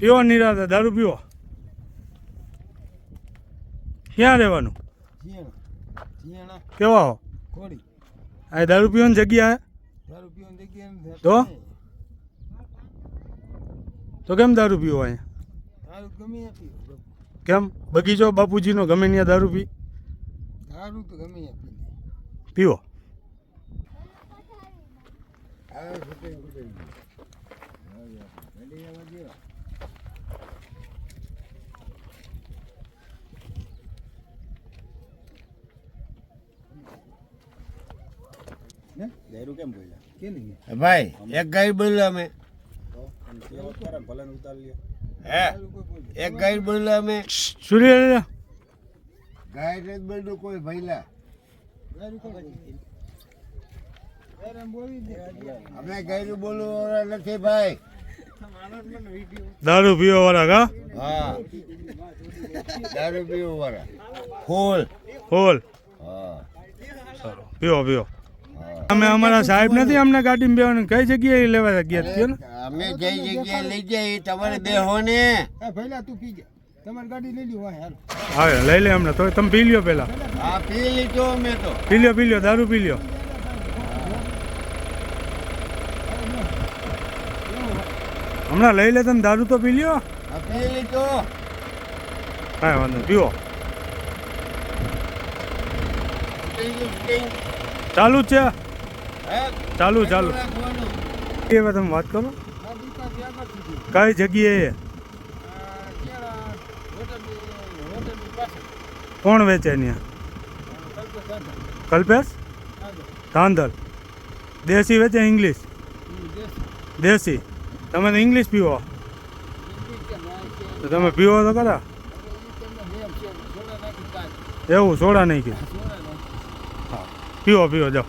પીવો નિરાતે? દારૂ પીવો? ક્યાં રહેવાનું? કેવા હો? આ દારૂ પીવાની જગ્યા તો? તો કેમ દારૂ પીવો અહીંયા? કેમ? બગીચો બાપુજીનો ગમે ત્યાં દારૂ પી? દારૂ તો ગમે પીવો. દારૂ કેમ બોલ્યા? ભાઈ એક ગાય બોલ્યો અમે. ભલે ઉતાર લ્યો. હે એક ગાય બોલ્યો અમે. સૂર્ય ગાય નથી બોલ્યું કોઈ ભૈલા અમે ગાયનું બોલવું વાળા નથી ભાઈ. દારૂ પીવા વાળા કા? હા. દારૂ પીવું વાળા ફૂલ. હોલ હા. સારું પીવો પીવો. અમે અમારા સાહેબ નથી અમને ગાડી બેવાનું કઈ જગ્યાએ લેવા ગયા? ને? અમે જે જગ્યાએ લઈ જઈએ તમારે બેહો ને. હા તું પી જા. તમારી ગાડી લઈ લ્યો હાલો. હા લઈ લે અમને. તો તમે પી લ્યો પેલા. હા પી લીધો અમે તો. પી લ્યો પી લ્યો દારૂ પી લ્યો. હમણાં લઈ લે તમે દારૂ તો પી લ્યો. હા પી લીધો. હા વાંધો નહીં, પીવો. ચાલુ જ છે? ચાલુ ચાલુ. એ તમે વાત કરો? કઈ જગ્યાએ કોણ વેચે ત્યાં કલ્પેશ? ધાંધલ. દેશી વેચે ઇંગ્લિશ? દેશી. તમે તો ઇંગ્લિશ પીવો. તો તમે પીવો તો ખરા એવું, સોડા નહીં કે. પીવો પીવો, જાઓ.